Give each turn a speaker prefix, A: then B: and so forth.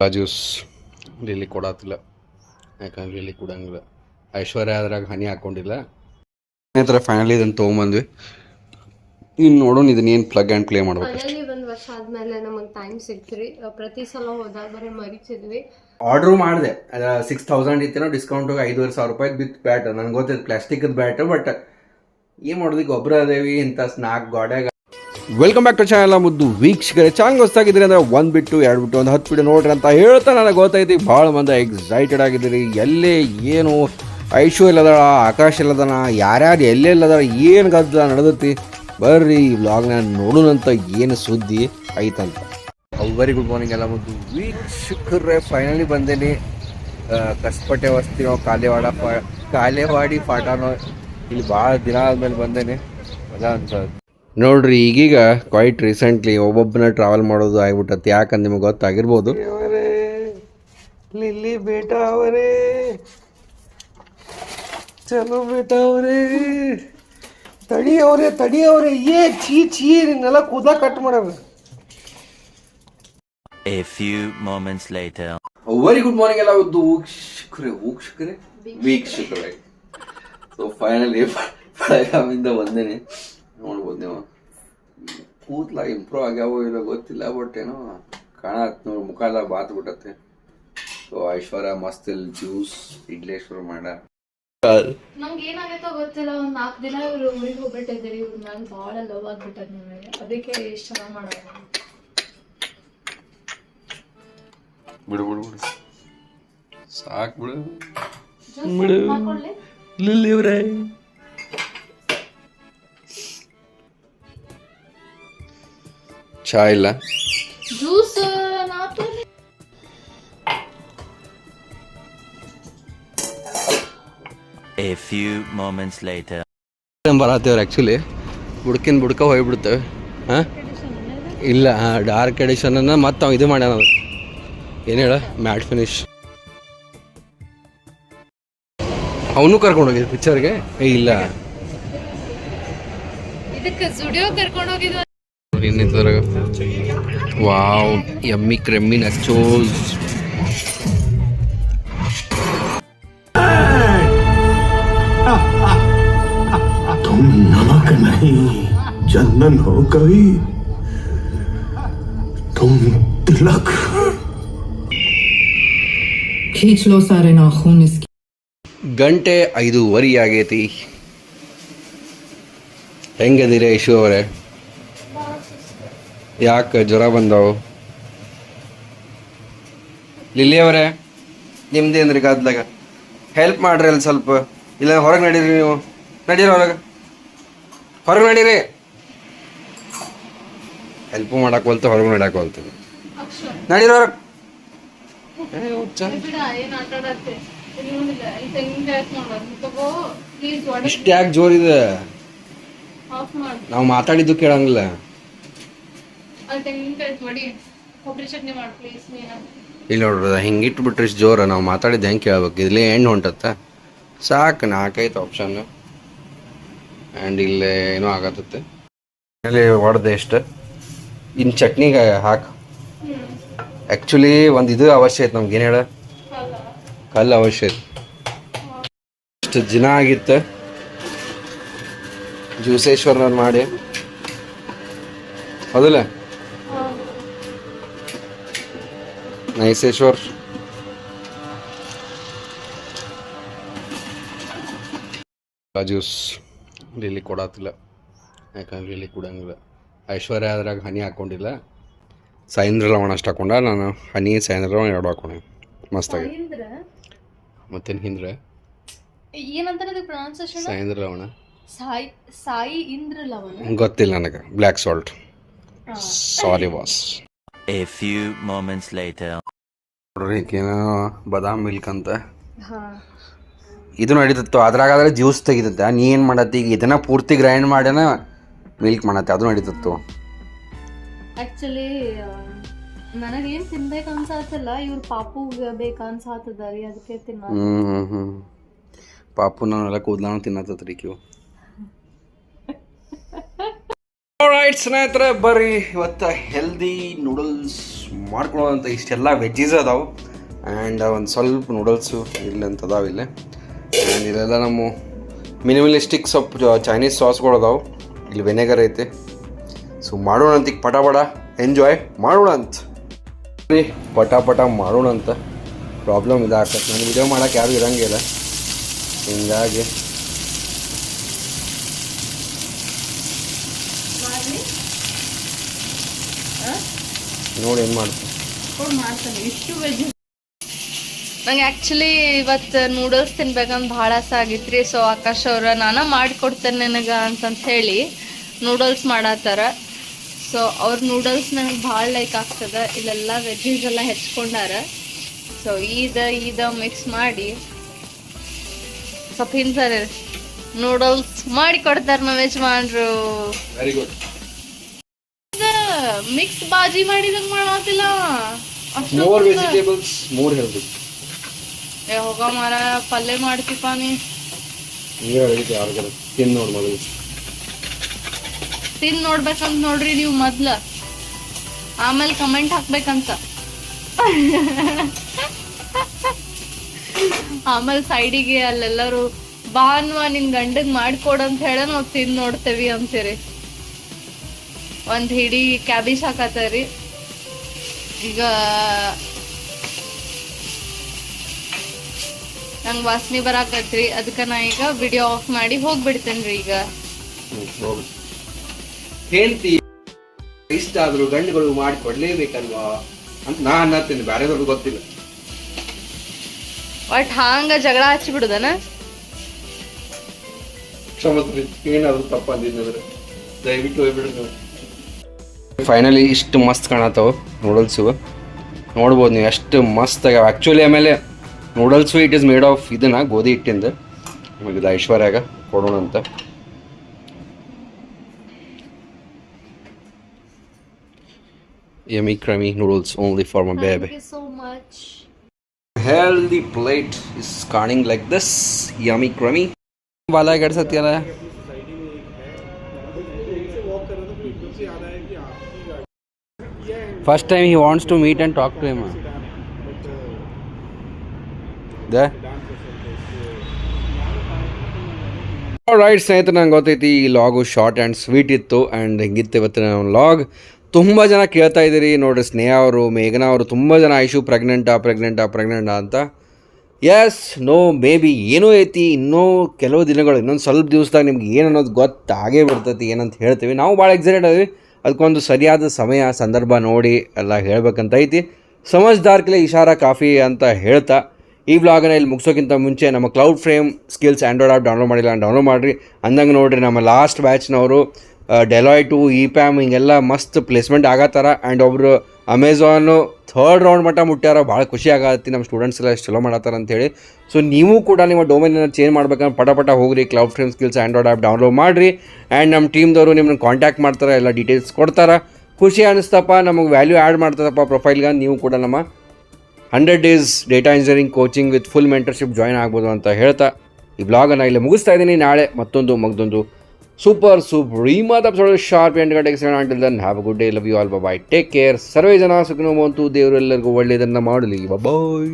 A: Juice lily ಕೊಡತ್ತಿಲ್ಲ ಯಾಕಂದ್ರೆ lily ಕೊಡಂಗಿಲ್ಲ. ಐಶ್ವರ್ಯ ಅದ್ರಾಗ ಹನಿ ಹಾಕೊಂಡಿಲ್ಲ. ಥರ ಫೈನಲಿ ಇದನ್ನು ತೊಗೊಂಬಂದ್ವಿ. ಇನ್ನು ನೋಡೋಣ ಇದನ್ನ ಏನು ಪ್ಲಗ್ ಆ್ಯಂಡ್ ಪ್ಲೇ ಮಾಡ್ಬೇಕು
B: ಫೈನಲಿ ಒಂದು ವರ್ಷ ಆದಮೇಲೆ ನಮಗೆ ಟೈಮ್ ಸಿಕ್ತ್ರಿ ಪ್ರತಿ ಸಲ ಹೋದಾಗ ಬರೀ ಮರಿಚಿದ್ವಿ
A: ಆರ್ಡ್ರ್ ಮಾಡಿದೆ. ಅದ ಸಿಕ್ಸ್ ತೌಸಂಡ್ ಇತ್ತೇನೋ ಡಿಸ್ಕೌಂಟ್ ಐದುವರೆ ಸಾವಿರ ರೂಪಾಯಿ ಬಿತ್ತು ಬ್ಯಾಟ್ ನನಗೆ ಗೊತ್ತಿದೆ ಪ್ಲಾಸ್ಟಿಕ್ ಬ್ಯಾಟ್ ಬಟ್ ಏನು ಮಾಡೋದು ಗೊಬ್ಬರ ಅದೇವಿ ಇಂಥ ಸ್ನಾಕ್ ಗಾಡ್ಯಾಗ ವೆಲ್ಕಮ್ ಬ್ಯಾಕ್ ಟು ಚಾನಲ್ ಮುದ್ದು ವೀಕ್ಷಕರೇ. ಚಾನಲ್ ಹೊಸ್ತಾಗಿದ್ದೀರಿ ಅಂದ್ರೆ ಒಂದು ಬಿಟ್ಟು ಎರಡು ಬಿಟ್ಟು ಒಂದು, ಹತ್ತು ಬಿಟ್ಟು ನೋಡ್ರಿ ಅಂತ ಹೇಳ್ತಾ ನನಗೆ ಗೊತ್ತೈತಿ ಭಾಳ ಮಂದಿ ಎಕ್ಸೈಟೆಡ್ ಆಗಿದ್ದೀರಿ. ಎಲ್ಲೇ ಏನು ಐಶು ಇಲ್ಲದಳ, ಆಕಾಶ ಇಲ್ಲದನ, ಯಾರ್ಯಾರು ಎಲ್ಲೆಲ್ಲದಳ ಏನು ಗದ್ದಲ ನಡೆದೈತಿ, ಬರ್ರಿ ಈ ವ್ಲಾಗ್ನ ನೋಡೋಣಂತ ಏನು ಸುದ್ದಿ ಐತಂತ. ವೆರಿ ಗುಡ್ ಮಾರ್ನಿಂಗ್ ಎಲ್ಲ ಮುದ್ದು ವೀಕ್ಷಕರೇ ಫೈನಲಿ ಬಂದೇನಿ. ಕಸ್ಪಟ್ಟೆ ಕಸ್ಪಟೆ ವಸ್ತಿ ನಾವು ಕಾಲೇವಾಡ ಕಾಲೇವಾಡಿ ಪಾಠನೋ, ಇಲ್ಲಿ ಭಾಳ ದಿನ ಆದ್ಮೇಲೆ ಬಂದೇನೆ. ಮಜಾ ಅಂತ. ನೋಡ್ರಿ ಈಗೀಗ ಕ್ವೈಟ್ ರೀಸೆಂಟ್ಲಿ ಒಬ್ಬೊಬ್ಬನ ಟ್ರಾವೆಲ್ ಮಾಡೋದು ಆಗ್ಬಿಟ್ಟತ್ತೆ. ಯಾಕಂದ್ರೆ ನಿಮಗೆ ಗೊತ್ತಾಗಿರ್ಬೋದು. ಲಿಲ್ಲಿ ಬೇಟ ಅವರೇ ಚಲೋ ಬೇಟ ಅವರೇ ತಡಿಯವರೇ ತಡಿಯವರೇ ಏ ಚೀ ಚೀ ನೆಲ ಕೂದ ಕಟ್ ಮಾಡವ
C: A few moments later.
A: Very good morning ಎಲ್ಲ ಒಂದು ವೀಕ್ಷಕರೇ ವೀಕ್ಷಕರೇ ವೀಕ್ಷಕರೇ. ಸೊ ಫೈನಲಿ ಬೆಳಗಾವಿಂದ ಬಂದೇನೆ. ನೀವು ಕೂದಲ ಇಂಪ್ರೂವ್ ಆಗ್ಯಾವೋ ಇಲ್ಲ ಗೊತ್ತಿಲ್ಲ ಬಟ್ ಏನೋ ಕಾಣತ್ ನೋಡಿ ಮುಖ ಎಲ್ಲ ಬಾತ್ ಬಿಟ್ಟತ್ತೆ ಸೊ ಐಶ್ವರ್ಯ ಮಸ್ತ್ ಇಲ್ಲಿ ಜ್ಯೂಸ್ ಶುರು ಮಾಡ.
B: ನಮ್ಗೆ ಏನಾಗೈತೋ ಗೊತ್ತಿಲ್ಲ ಒಂದ್ ನಾಲ್ಕು ದಿನ ಇವ್ರು ಊರಿಗೆ ಹೋಗ್ಬಿಟ್ಟಿದ್ದೀರಿ ಇವ್ರ ಮ್ಯಾಲ ಭಾಳ ಲವ್ ಆಗ್ಬಿಟ್ಟದ ನಿಮಗೆ. ಅದಕ್ಕೆ ಇಷ್ಟ ಚೆನ್ನಾಗಿ ಮಾಡೋಣ
A: ಬಿಡು ಬಿಡು ಬಿಡು. ಸಾಕು ಬಿಡು.
B: ಬಿಡು.
A: ಲಿಲ್ಲಿ ಅವ್ರೆ. ಚಾ ಇಲ್ಲ.
B: ಜ್ಯೂಸ್ ನಾತು
C: A few moments later.
A: ಬರತ್ತೇವ್ರಿ ಆ್ಯಕ್ಚುಲಿ ಬುಡ್ಕಿನ ಬುಡ್ಕ ಹೋಗ್ಬಿಡ್ತೇವೆ. ಹಾಂ? ಇಲ್ಲ ಡಾರ್ಕ್ ಎಡಿಷನನ್ನು ಮತ್ತೆ ಅವ ಇದು ಮಾಡ್ಯಾನ ಅದು ಏನು ಹೇಳ? ಮ್ಯಾಟ್ ಫಿನಿಶ್ ಅವನು ಕರ್ಕೊಂಡು ಹೋಗಿದ್ದು ಪಿಕ್ಚರ್ಗೆ ಇಲ್ಲ.
B: ಇದಕ್ಕೆ ಸ್ಟುಡಿಯೋ ಕರ್ಕೊಂಡು ಹೋಗಿದ್ವ
A: ಇನ್ನಿದ್ರಾಗ ವಾವ್ ಎಮ್ಮಿ ಕ್ರೆಮ್ಮಿ ನಚ್ಚೋಸ್
D: तुम नमक नहीं चंदन हो कवि तुम तिलक
E: खींच लो सारे नाखून इसके
A: ಗಂಟೆ ಐದೂವರೆ ಆಗೈತಿ ಹೆಂಗದಿರಿ ಯಶು ಅವರೇ ಯಾಕೆ ಜ್ವರ ಬಂದವು? ಲಿಲ್ಲಿ ಅವರೇ ನಿಮ್ದೇನ್ರಿ ಗದ್ಲಾಗ ಹೆಲ್ಪ್ ಮಾಡ್ರಿ ಅಲ್ಲಿ ಸ್ವಲ್ಪ. ಇಲ್ಲ ಹೊರಗೆ ನಡೀರಿ ನೀವು. ನಡೀರಿ ಹೊರಗೆ. ಹೊರಗೆ ನಡೀರಿ. ಹೆಲ್ಪ್ ಮಾಡಕ್ಕೆ ಹೊಲ್ತು ಹೊರಗೆ ನಡಕ್ಕೆ ಹೊಲ್ತೀವಿ ನಡೀರಿ ಹೊರಗೆ. ಇಷ್ಟ ಯಾಕೆ ಜೋರಿದೆ ನಾವು ಮಾತಾಡಿದ್ದು ಕೇಳಂಗಿಲ್ಲ
B: ಅಲ್ಲಿ ತೆಂಗಿನಕಾಯಿ ಮಡಿ ಕೊಬ್ಬರಿ ಚಟ್ನಿ ಮಾಡು ಪ್ಲೀಸ್ ನೀನು
A: ಇಲ್ಲಿ ನೋಡ್ರದ ಹಿಂಗೆ ಇಟ್ಬಿಟ್ರೆ ಇಷ್ಟು ಜೋರ ನಾವು ಮಾತಾಡಿದ್ದು ಹೆಂಗೆ ಕೇಳ್ಬೇಕು? ಇಲ್ಲಿ ಹೆಣ್ಣು ಹೊಂಟತ್ತ? ಸಾಕು ನಾಲ್ಕೈದು ಆಪ್ಷನ್ ಆ್ಯಂಡ್ ಇಲ್ಲೇ ಏನೋ ಆಗತ್ತೆ ಇಲ್ಲಿ ಹೊಡೆದೆ ಎಷ್ಟು ಇನ್ನು ಚಟ್ನಿಗೆ ಹಾಕು. ಆ್ಯಕ್ಚುಲಿ ಒಂದು ಇದು ಅವಶ್ಯ ಐತೆ ನಮ್ಗೆ ಏನು ಹೇಳ? ಕಲ್ಲು ಅವಶ್ಯ ಐತೆ. ಇಷ್ಟು ದಿನ ಆಗಿತ್ತು. ಜ್ಯೂಸೇಶ್ವರನ ಮಾಡಿ. ಹೌದಲ್ಲ? ನೈಸೇಶ್ವರ್ ಜ್ಯೂಸ್ ಲಿಲ್ಲಿ ಕೊಡತ್ತಿಲ್ಲ ಯಾಕಂದ್ರೆ ಲಿಲ್ಲಿ ಕೊಡಂಗಿಲ್ಲ. ಐಶ್ವರ್ಯ ಅದ್ರಾಗ ಹನಿ ಹಾಕ್ಕೊಂಡಿಲ್ಲ ಸಾಯಂದ್ರ ಲವಣ ಅಷ್ಟು ಹಾಕೊಂಡ ನಾನು ಹನಿ ಸಾಯಂದ್ರ ಲವಣ ಎರಡು ಹಾಕೊಂಡೆ. ಮಸ್ತಾಗಿ. ಮತ್ತೇನು ಹಿಂದ್ರೆ?
B: ಏನಂತಾರೆ ಅದು
A: ಸಾಯಿಂದ್ರ ಲವಣ.
B: ಸಾಯಿ ಸಾಯಿ ಇಂದ್ರ ಲವಣ?
A: ಗೊತ್ತಿಲ್ಲ ನನಗೆ. Black salt sorry boss
C: A few moments later.
A: ನೋಡ್ರಿ ಏನೋ ಬಾದಾಮ್ ಮಿಲ್ಕ್ ಅಂತ. ಇದು ನಡೀತಿತ್ತು ಅದ್ರಾಗಾದ್ರೆ ಜ್ಯೂಸ್ ತೆಗಿತತ್ತೆ ನೀ ಏನು ಮಾಡತ್ತಿ? ಈಗ ಇದನ್ನ ಪೂರ್ತಿ ಗ್ರೈಂಡ್ ಮಾಡ್ಯಾನ ಮಿಲ್ಕ್ ಮಾಡತ್ತೆ. ಅದು ನಡೀತಿತ್ತು
B: ನನಗೆ ಏನು ತಿನ್ಬೇಕು ಅನ್ಸಾತಿಲ್ಲ. ಇವ್ರ ಪಾಪುಗೆ ಬೇಕು ಅನ್ಸಾತದ ರೀ ಅದಕ್ಕೆ ತಿನ್ನ
A: ಹ್ಞೂ ಹ್ಞೂ ಹ್ಞೂ ಪಾಪು ನಾನೆಲ್ಲ ಕೂದ್ಲಾನು ತಿನ್ನತ್ತತ್ರಿ ಕ್ಯೂ ರೈಟ್ ಸ್ನೇಹಿತರೆ ಬರ್ರಿ ಇವತ್ತು ಹೆಲ್ದಿ ನೂಡಲ್ಸ್ ಮಾಡ್ಕೊಳ್ಳೋದಂತ ಇಷ್ಟೆಲ್ಲ ವೆಜ್ಜೀಸ್ ಅದಾವೆ. ಆ್ಯಂಡ್ ಒಂದು ಸ್ವಲ್ಪ ನೂಡಲ್ಸು ಇಲ್ಲಿ ಅಂತ ಅದಾವೆ ಇಲ್ಲೇ. ಆ್ಯಂಡ್ ಇಲ್ಲೆಲ್ಲ ನಮ್ಮ ಮಿನಿಮಲಿಸ್ಟಿಕ್ ಸ್ವಲ್ಪ ಚೈನೀಸ್ ಸಾಸ್ಗಳು ಅದಾವೆ. ಇಲ್ಲಿ ವೆನೆಗರ್ ಐತೆ. ಸೊ ಮಾಡೋಣ ಅಂತ ಈಗ ಪಟ ಪಟ. ಎಂಜಾಯ್ ಮಾಡೋಣ ಅಂತ. ರೀ ಪಟ ಪಟ ಮಾಡೋಣ ಪ್ರಾಬ್ಲಮ್ ಇದಾಗತ್ತೆ ನಾನು ವಿಡಿಯೋ ಮಾಡೋಕ್ಕೆ ಯಾರು ಇರಂಗಿಲ್ಲ. ಹಿಂಗಾಗಿ ನೋಡಿ ಏನು ಮಾಡ್ತೀನಿ.
B: ಮಾಡ್ತಾನೆ ಇಷ್ಟು ವೆಜ್ ನಂಗೆ ಆ್ಯಕ್ಚುಲಿ ಇವತ್ತು ನೂಡಲ್ಸ್ ತಿನ್ಬೇಕಂತ ಭಾಳ ಆಸೆ ಆಗಿತ್ರಿ. ಸೊ ಆಕಾಶ್ ಅವ್ರ ನಾನ ಮಾಡಿಕೊಡ್ತೇನೆ ನನಗೆ ಅಂತಂತ ಹೇಳಿ ನೂಡಲ್ಸ್ ಮಾಡತ್ತಾರ. ಸೊ ಅವ್ರ ನೂಡಲ್ಸ್ ನನಗೆ ಭಾಳ ಲೈಕ್ ಆಗ್ತದೆ. ಇಲ್ಲೆಲ್ಲ ವೆಜೀಸ್ ಎಲ್ಲ ಹೆಚ್ಕೊಂಡಾರ. ಸೊ ಈದ ಈದ ಮಿಕ್ಸ್ ಮಾಡಿ ಸ್ವಲ್ಪ ಸರ್ ನೂಡಲ್ಸ್ ಮಾಡಿ ಕೊಡ್ತಾರ ನಮ್ಮ ಯಜಮಾನ್ರು.
A: ವೆರಿ ಗುಡ್
B: ಮಿಕ್ಸ್ ಬಾಜಿ ಮಾಡಿದಂಗ ಮಾಡತ್ತಿಲ್ಲ
A: ಮೋರ್ ವೆಜಿಟೇಬಲ್ಸ್ ಮೋರ್ ಹೆಲ್ದಿ
B: ಏ ಹೋಗ ಮಾರ ಪಲ್ಯ ಮಾಡ್ತಿಪ್ಪ ನೀ
A: ನೀವೇ ಹೇಳಿದ್ದು ಯಾರಿಗಾರ ತಿನ್ ನೋಡ್ ಮೊದಲು
B: ತಿನ್ ನೋಡ್ಬೇಕಂತ ನೋಡ್ರಿ ನೀವು ಮೊದ್ಲ. ಆಮೇಲೆ ಕಮೆಂಟ್ ಹಾಕ್ಬೇಕಂತ. ಆಮೇಲೆ ಸೈಡಿಗೆ ಅಲ್ಲೆಲ್ಲರೂ ಬಾ ಅನ್ವಾ ನಿನ್ ಗಂಡಗ್ ಮಾಡ್ಕೊಡು ಅಂತ ಹೇಳ ನಾವ್ ತಿನ್ ನೋಡ್ತೇವಿ ಅಂತೀರಿ. ಒಂದ್ ಹಿಡಿ ಕ್ಯಾಬೇಜ್ ಹಾಕತ್ತರಿ. ಈಗ ನಂಗೆ ವಾಸನೆ ಬರಾಕತ್ರಿ. ಅದಕ್ಕೆ ನಾ ಈಗ ವಿಡಿಯೋ ಆಫ್ ಮಾಡಿ ಹೋಗ್ಬಿಡ್ತೇನ್ರಿ ಈಗ.
A: ಹೆಂಡತಿ ಇಷ್ಟ ಆದ್ರೂ ಗಂಡುಗಳು ಮಾಡಿ ಕೊಡ್ಲೇಬೇಕಲ್ವಾ ಅಂತ ನಾ ಅನ್ನತ್ತೀನಿ. ಬೇರೆದವ್ರಿಗೆ ಗೊತ್ತಿಲ್ಲ.
B: ಒಟ್ ಹಾಂಗ ಜಗಳ ಹಚ್ಚಿಬಿಡುದನ?
A: ಕ್ಷಮತ್ರಿ ಏನಾದ್ರು ತಪ್ಪ ಅಂದಿದ್ರೆ ದಯವಿಟ್ಟು ಹೋಗ್ಬಿಡ್ರಿ ನೀವು. ಫೈನಲಿ ಇಷ್ಟು ಮಸ್ತ್ ಕಾಣತ್ತವ ನೂಡಲ್ಸ್ ನೋಡ್ಬೋದು ನೀವು ಎಷ್ಟು ಮಸ್ತ್ ಆಗ್ಯಾವ. ಆ್ಯಕ್ಚುಲಿ ಆಮೇಲೆ noodles it is made of ಇದನ್ನ ಗೋಧಿ ಹಿಟ್ಟಿಂದ. ಇದು ಐಶ್ವರ್ಯಾಗ ಕೊಡೋಣ ಅಂತ. Yummy creamy noodles only for my baby
B: so much
A: healthy plate is scanning like this. Yummy first time he wants to meet and talk to him there? Right ಸ್ನೇಹಿತರೆ ನಂಗೆ ಗೊತ್ತೈತಿ ಈ ಲಾಗು ಶಾರ್ಟ್ ಆ್ಯಂಡ್ ಸ್ವೀಟ್ ಇತ್ತು and ಹಿಂಗಿತ್ತು ಇವತ್ತಿನ log ತುಂಬ ಜನ ಕೇಳ್ತಾ ಇದ್ದೀರಿ. ನೋಡಿರಿ ಸ್ನೇಹ ಅವರು ಮೇಘನಾ ಅವರು ತುಂಬ ಜನ ಐಶು ಪ್ರೆಗ್ನೆಂಟಾ ಪ್ರೆಗ್ನೆಂಟಾ ಪ್ರೆಗ್ನೆಂಟಾ ಅಂತ. ಎಸ್ ನೋ ಮೇ ಬಿ ಏನೋ ಐತಿ, ಇನ್ನೂ ಕೆಲವು ದಿನಗಳು, ಇನ್ನೊಂದು ಸ್ವಲ್ಪ ದಿವಸದಾಗ ನಿಮ್ಗೆ ಏನು ಅನ್ನೋದು ಗೊತ್ತಾಗೇ ಬಿಡ್ತೈತಿ ಏನಂತ ಹೇಳ್ತೀವಿ. ನಾವು ಭಾಳ ಎಕ್ಸೈಟೆಡ್ ಅದೀವಿ. ಅದಕ್ಕೊಂದು ಸರಿಯಾದ ಸಮಯ, ಸಂದರ್ಭ ನೋಡಿ ಎಲ್ಲ ಹೇಳಬೇಕಂತ ಐತಿ. ಸಮಜ್ದಾರ್ಕಲೆ ಇಶಾರ ಕಾಫಿ ಅಂತ ಹೇಳ್ತಾ, ಈ ವ್ಲಾಗನ್ನ ಇಲ್ಲಿ ಮುಗಿಸೋಕ್ಕಿಂತ ಮುಂಚೆ ನಮ್ಮ cloud frame skills Android app download ಮಾಡಿಲ್ಲ ಡೌನ್ಲೋಡ್ ಮಾಡಿರಿ. ಅಂದಂಗೆ ನೋಡಿರಿ ನಮ್ಮ ಲಾಸ್ಟ್ ಬ್ಯಾಚ್ನವರು ಡೆಲಾಯ್ಟು ಇ ಪ್ಯಾಮ್ ಹಿಂಗೆಲ್ಲ ಮಸ್ತ್ ಪ್ಲೇಸ್ಮೆಂಟ್ ಆಗತ್ತಾರ ಆ್ಯಂಡ್ ಒಬ್ಬರು ಅಮೆಝಾನು ಥರ್ಡ್ ರೌಂಡ್ ಮಟ್ಟ ಮುಟ್ಟ್ಯಾರ ಭಾಳ ಖುಷಿ ಆಗತ್ತೆ ನಮ್ಮ ಸ್ಟೂಡೆಂಟ್ಸ್ ಎಲ್ಲ ಚಲೋ ಮಾಡತ್ತಾರ ಅಂತೇಳಿ. ಸೊ ನೀವು ಕೂಡ ನಿಮ್ಮ ಡೊಮೈನನ್ನು ಚೇಂಜ್ ಮಾಡ್ಬೇಕಂದ್ರೆ ಪಟ ಪಟ ಹೋಗ್ರಿ Cloud Frame Skills Android app download ಮಾಡಿರಿ ಆ್ಯಂಡ್ ನಮ್ಮ ಟೀಮ್ದವರು ನಿಮ್ಮನ್ನು ಕಾಂಟ್ಯಾಕ್ಟ್ ಮಾಡ್ತಾರೆ, ಎಲ್ಲ ಡೀಟೇಲ್ಸ್ ಕೊಡ್ತಾರೆ. ಖುಷಿ ಅನಿಸ್ತಪ್ಪ, ನಮಗೆ ವ್ಯಾಲ್ಯೂ ಆ್ಯಡ್ ಮಾಡ್ತದಪ್ಪ ಪ್ರೊಫೈಲ್ಗೆ ನೀವು ಕೂಡ ನಮ್ಮ hundred days data engineering coaching with full mentorship join ಆಗ್ಬೋದು ಅಂತ ಹೇಳ್ತಾ ಈ ಬ್ಲಾಗನ್ನು ಇಲ್ಲಿ ಮುಗಿಸ್ತಾ ಇದ್ದೀನಿ. ನಾಳೆ ಮತ್ತೊಂದು ಮಗದೊಂದು ಸೂಪರ್ ಸೂಪರ್ ಈ ಮಾತಾಡ್ಸೋದು ಶಾರ್ಪ್ ಎಂಟು ಗಂಟೆಗೆ seven until then have a good day love you all bye take care ಸರ್ವೇ ಜನ ಸುಖನೋ ಬಂತು ದೇವರೆಲ್ಲರಿಗೂ ಒಳ್ಳೆಯದನ್ನು ಮಾಡಲಿ. ಬಾಯ್